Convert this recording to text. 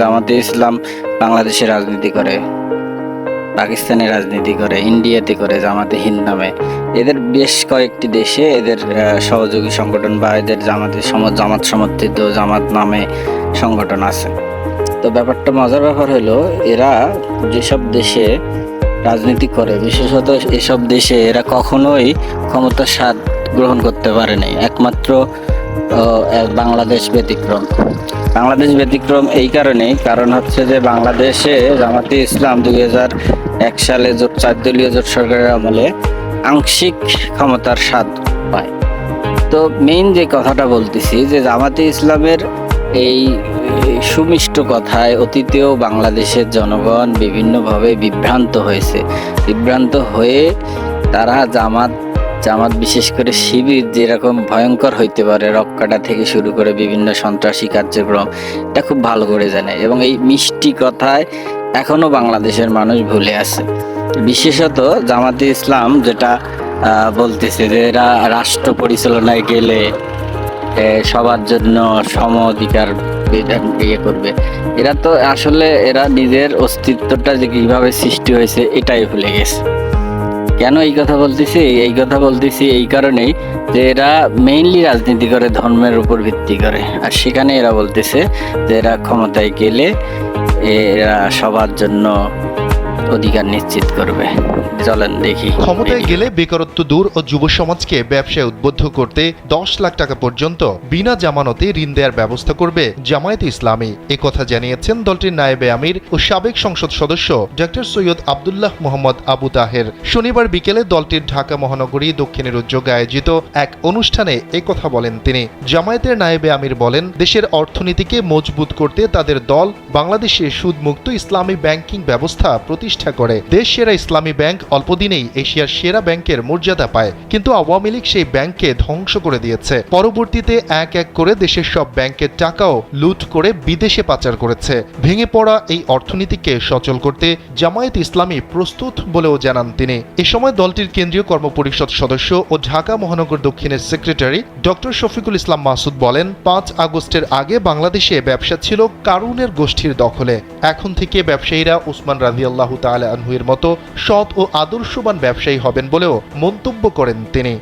জামাতে ইসলাম বাংলাদেশে রাজনীতি করে, পাকিস্তানে রাজনীতি করে, ইন্ডিয়াতে করে, জামাতে হিন্দ নামে। এদের বেশ কয়েকটি দেশে এদের সহযোগী সংগঠন বা এদের জামাতে জামাত সমর্থিত জামাত নামে সংগঠন আছে। তো ব্যাপারটা মজার ব্যাপার হলো, এরা যেসব দেশে রাজনীতি করে, বিশেষত এসব দেশে এরা কখনোই ক্ষমতার স্বাদ গ্রহণ করতে পারে নাই, একমাত্র বাংলাদেশ ব্যতিক্রম। বাংলাদেশ ব্যতিক্রম এই কারণেই, কারণ হচ্ছে যে বাংলাদেশে জামাতে ইসলাম দুই এক সালে জোট চার দলীয় জোট সরকারের আমলে আংশিক ক্ষমতার স্বাদ পায়। তো মেইন যে কথাটা বলতেছি যে জামাতে ইসলামের এই সুমিষ্ট কথায় অতীতেও বাংলাদেশের জনগণ বিভিন্নভাবে বিভ্রান্ত হয়েছে। বিভ্রান্ত হয়ে তারা জামাত জামাত, বিশেষ করে শিবির, যেরকম ভয়ঙ্কর হইতে পারে রক্কাটা থেকে শুরু করে বিভিন্ন সন্ত্রাসী কার্যক্রম, এটা খুব ভালো করে জানে। এবং এই মিষ্টি কথায় এখনও বাংলাদেশের মানুষ ভুলে আছে। বিশেষত জামাতে ইসলাম যেটা বলতেছে যে এরা রাষ্ট্র পরিচালনায় গেলে সবার জন্য সম অধিকার ইয়ে করবে। এরা তো আসলে এরা নিজের অস্তিত্বটা যে কীভাবে সৃষ্টি হয়েছে, এটাই ভুলে গেছে। কেন এই কথা বলতেছি? এই কথা বলতেছি এই কারণেই যে এরা মেইনলি রাজনীতি করে, ধর্মের উপর ভিত্তি করে। আর সেখানে এরা বলতেছে যে এরা ক্ষমতায় গেলে এরা সবার জন্য অধিকার নিশ্চিত করবে। চলেন দেখি। ক্ষমতায় গেলে বেকারত্ব দূর ও যুব সমাজকে ব্যবসায় উদ্বুদ্ধ করতে দশ লাখ টাকা পর্যন্ত বিনা জামানতে ঋণ দেওয়ার ব্যবস্থা করবে জামায়াত ইসলামী। কথা জানিয়েছেন দলটির নায়েবে আমির ও সাবেক সংসদ সদস্য ডক্টর সৈয়দ আবদুল্লাহ মোহাম্মদ আবু তাহের। শনিবার বিকেলে দলটির ঢাকা মহানগরী দক্ষিণের উদ্যোগে আয়োজিত এক অনুষ্ঠানে কথা বলেন তিনি। জামায়াতের নায়েবে আমির বলেন দেশের অর্থনীতিকে মজবুত করতে তাদের দল বাংলাদেশে সুদমুক্ত ইসলামী ব্যাংকিং ব্যবস্থা প্রতিষ্ঠা করে। দেশ সেরা ইসলামী ব্যাংক অল্পদিনেই এশিয়ার সেরা ব্যাংকের মর্যাদা পায়, কিন্তু আওয়ামী লীগ সেই ব্যাংককে ধ্বংস করে দিয়েছে। পরবর্তীতে এক এক করে দেশের সব ব্যাংকের টাকাও লুট করে বিদেশে পাচার করেছে। ভেঙে পড়া এই অর্থনীতিকে সচল করতে জামায়াত ইসলামী প্রস্তুত বলেও জানান তিনি। এ সময় দলটির কেন্দ্রীয় কর্মপরিষদ সদস্য ও ঢাকা মহানগর দক্ষিণের সেক্রেটারি ডক্টর শফিকুল ইসলাম মাসুদ বলেন, পাঁচ আগস্টের আগে বাংলাদেশে ব্যবসা ছিল কারুনের গোষ্ঠীর দখলে। এখন থেকে ব্যবসায়ীরা উসমান রাজিয়াল্লাহ তাআলা আনহুয়ের মতো সৎ ও আদর্শবান ব্যবসায়ী হবেন বলেও মন্তব্য করেন তিনি।